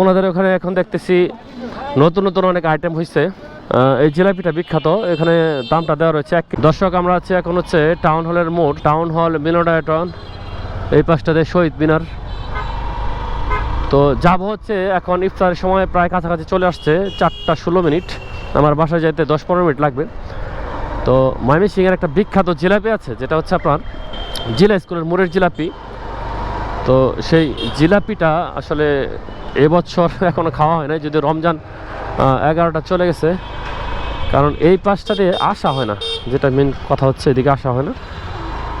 ওনাদের ওখানে এখন দেখতেছি নতুন নতুন অনেক আইটেম হয়েছে এই জিলাপিটা বিখ্যাত। এখানে দামটা দেওয়া রয়েছে এক দর্শক, আমরা আছি এখন হচ্ছে টাউন হলের মোড় টাউন হল মিনোডায়টন এই পাশটাতে শহীদ মিনার। তো যাব হচ্ছে এখন ইফতারের সময় প্রায় কাছাকাছি চলে আসছে, চারটা ষোলো মিনিট। আমার বাসায় যাইতে দশ পনেরো মিনিট লাগবে। তো ময়মনসিংহের একটা বিখ্যাত জিলাপি আছে, যেটা হচ্ছে আপনার জিলা স্কুলের মোড়ের জিলাপি। তো সেই জিলাপিটা আসলে এবছর এখনও খাওয়া হয় না যদি রমজান এগারোটা চলে গেছে। কারণ এই পাশটাতে আসা হয় না, যেটা মেন কথা হচ্ছে, এদিকে আসা হয় না।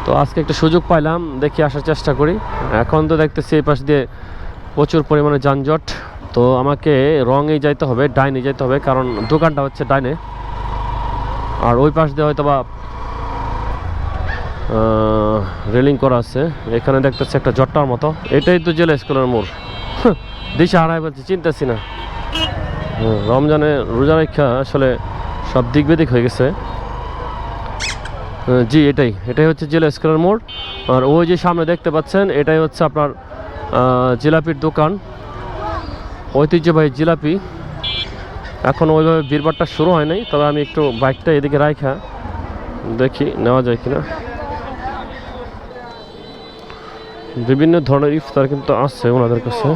তো আজকে একটা সুযোগ পাইলাম, দেখি আসার চেষ্টা করি। এখন তো দেখতেছি এই পাশ দিয়ে প্রচুর পরিমাণে যানজট। তো আমাকে রঙেই যাইতে হবে, ডাইনে যাইতে হবে, কারণ দোকানটা হচ্ছে ডাইনে। আর ওই পাশ দিয়ে হয়তো বা রেলিং করা আছে। এখানে দেখতেছি একটা জটটার মতো। এটাই তো জেলা স্কুলের মোড়। দিশা হারাই বলছি চিনতেছি না। হুম, রমজানে রোজা রেখা আসলে সব দিক বেদিক হয়ে গেছে। আহ, জি এটাই। এটাই হচ্ছে জেলা স্কুলের মোড়। আর ওই যে সামনে দেখতে পাচ্ছেন এটাই হচ্ছে আপনার জিলাপির দোকান। ঐতিহ্যবাহী জিলাপি। এখন ওইভাবে বীরবারটা শুরু হয় নাই তবে আমি একটু বাইকটা এদিকে রাখা দেখি নেওয়া যায় কিনা। বিভিন্ন ধরনের ইফতার কিন্তু আছে ওনাদের কাছে।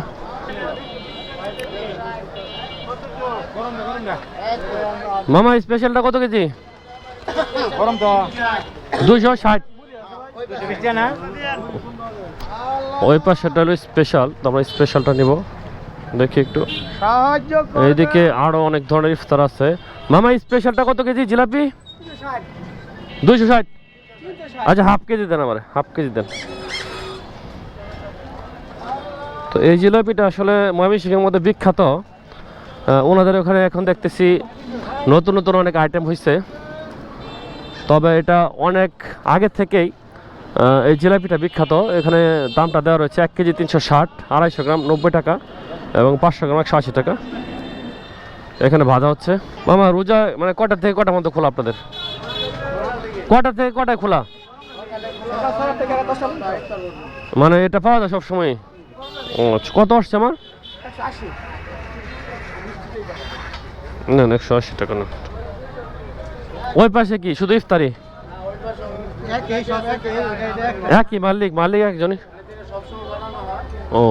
মামা স্পেশালটা কত কেজি? গরম তো দুইশো ষাট ওই পাশেটা হলো স্পেশাল তো আমরা স্পেশালটা নিব। দেখি একটু। এইদিকে আরও অনেক ধরনের ইফতার আছে। মামা স্পেশালটা কত কেজি জিলাপি? দুইশো ষাট। আচ্ছা হাফ কেজি দেন আমার হাফ কেজি দেন। তো এই জিলাপিটা আসলে ময়মনসিংহের মধ্যে বিখ্যাত। ওনাদের ওখানে এখন দেখতেছি নতুন নতুন অনেক আইটেম হয়েছে তবে এটা অনেক আগে থেকেই এই জিলাপিটা বিখ্যাত। এখানে দামটা দেওয়া রয়েছে এক কেজি তিনশো ষাট, আড়াইশো গ্রাম নব্বই টাকা এবং পাঁচশো গ্রাম একশো আশি টাকা। এখানে ভাজা হচ্ছে। মামা, রোজা মানে কটা থেকে কটার মধ্যে খোলা আপনাদের? কটা থেকে কটায় খোলা? মানে এটা পাওয়া যায় সবসময় আচ্ছা কত আসছে আমার? না না, একশো আশি টাকা না। ওই পাশে কি? শুধু ইফতারি? একই মালিক মালিক একজনই। ও।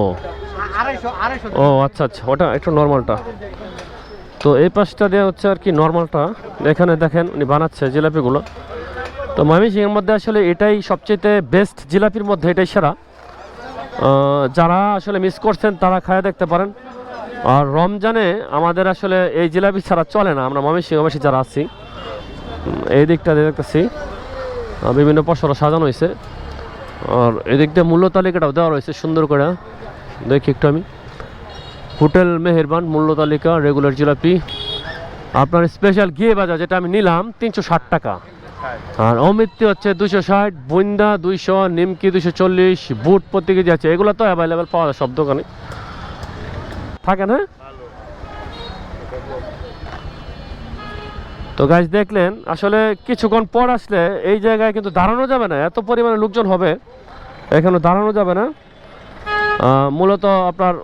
ও আচ্ছা আচ্ছা ওটা একটু নর্মালটা। তো এই পাশটা দেওয়া হচ্ছে আর কি নর্মালটা। এখানে দেখেন উনি বানাচ্ছে জিলাপিগুলো। তো ময়মনসিংহের মধ্যে আসলে এটাই সবচেয়ে বেস্ট জিলাপির মধ্যে এটাই সেরা। যারা আসলে মিস করছেন, তারা খায় দেখতে পারেন। আর রমজানে আমাদের আসলে এই জিলাপি ছাড়া চলে না। আমরা ময়মনসিংহবাসী যারা আছি এই দিকটা দেখতেছি বিভিন্ন পশরা সাজানো হয়েছে আর এদিক দিয়ে মূল্য তালিকাটাও দেওয়া রয়েছে সুন্দর করে। দেখি একটু আমি। হোটেল মেহেরবান, মূল্য তালিকা রেগুলার জিলাপি। আপনার স্পেশাল গিয়ে বাজার যেটা আমি নিলাম, তিনশো ষাট টাকা। আর অমৃতি হচ্ছে দুশো ষাট, বুন্দা দুইশো, নিমকি দুশো চল্লিশ, বুট প্রতি কেজি আছে। এগুলো তো অ্যাভেলেবেল পাওয়া যায় সব দোকানে। থাকে না? তো গাছ দেখলেন, আসলে কিছুক্ষণ পর আসলে এই জায়গায় কিন্তু দাঁড়ানো যাবে না। এত পরিমাণে লোকজন হবে, এখানে দাঁড়ানো যাবে না। মূলত আপনার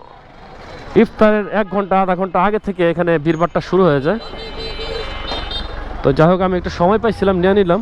ইফতারের এক ঘণ্টা, আধা ঘণ্টা আগে থেকে এখানে বীরবারটা শুরু হয়ে যায়। তো যাই হোক, আমি একটু সময় পাইছিলাম, নিয়ে নিলাম।